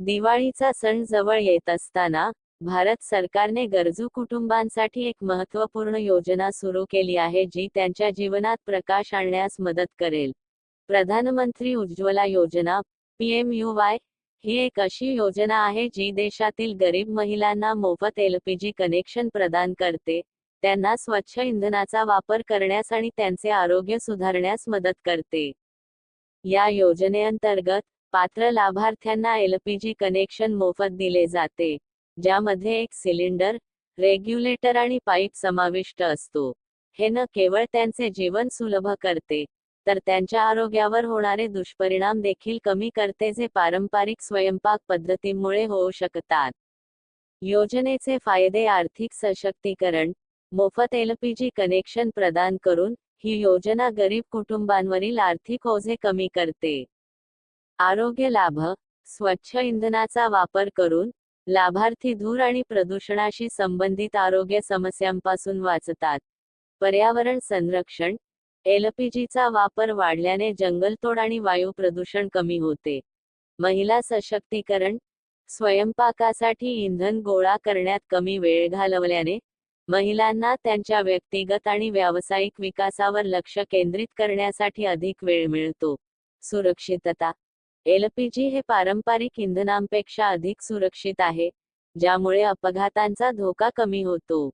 दिवाळीचा सण जवळ येत असताना भारत सरकारने गरजू कुटुंबांसाठी एक महत्त्वपूर्ण योजना सुरू केली आहे जी त्यांच्या जीवनात प्रकाश आणण्यास मदत करेल. प्रधानमंत्री उज्ज्वला योजना पीएमयूवाय ही एक अशी योजना आहे जी देशातील गरीब महिलांना मोफत एलपीजी कनेक्शन प्रदान करते त्यांना स्वच्छ इंधनाचा वापर करण्यास आणि त्यांचे आरोग्य सुधारण्यास मदत करते. या योजनेअंतर्गत पात्र लाभार्थ्यांना एलपीजी कनेक्शन मोफत दिले जाते ज्यामध्ये एक सिलेंडर रेग्युलेटर आणि पाईप समाविष्ट असतो. हे न केवळ त्यांचे जीवन सुलभ करते तर त्यांच्या आरोग्यावर होणारे दुष्परिणाम देखील कमी करते जे पारंपरिक स्वयंपाक पद्धतीमुळे होऊ शकतात. योजनेचे फायदे आर्थिक सशक्तीकरण मोफत एलपीजी कनेक्शन प्रदान करून ही योजना गरीब कुटुंबांवरील आर्थिक ओझे कमी करते. आरोग्य लाभ स्वच्छ इंधनाचा वापर करून लाभार्थी धूर आणि प्रदूषणाशी संबंधित आरोग्य समस्यांपासून वाचतात. पर्यावरण संरक्षण एलपीजीचा वापर वाढल्याने जंगलतोड आणि वायू प्रदूषण कमी होते. महिला सशक्तीकरण स्वयंपाकासाठी इंधन गोळा करण्यात कमी वेळ घालवल्याने महिलांना त्यांच्या व्यक्तिगत आणि व्यावसायिक विकासावर लक्ष केंद्रित करण्यासाठी अधिक वेळ मिळतो. सुरक्षितता एलपीजी हे पारंपरिक इंधनांपेक्षा अधिक सुरक्षित आहे ज्यामुळे अपघातांचा धोका कमी होतो.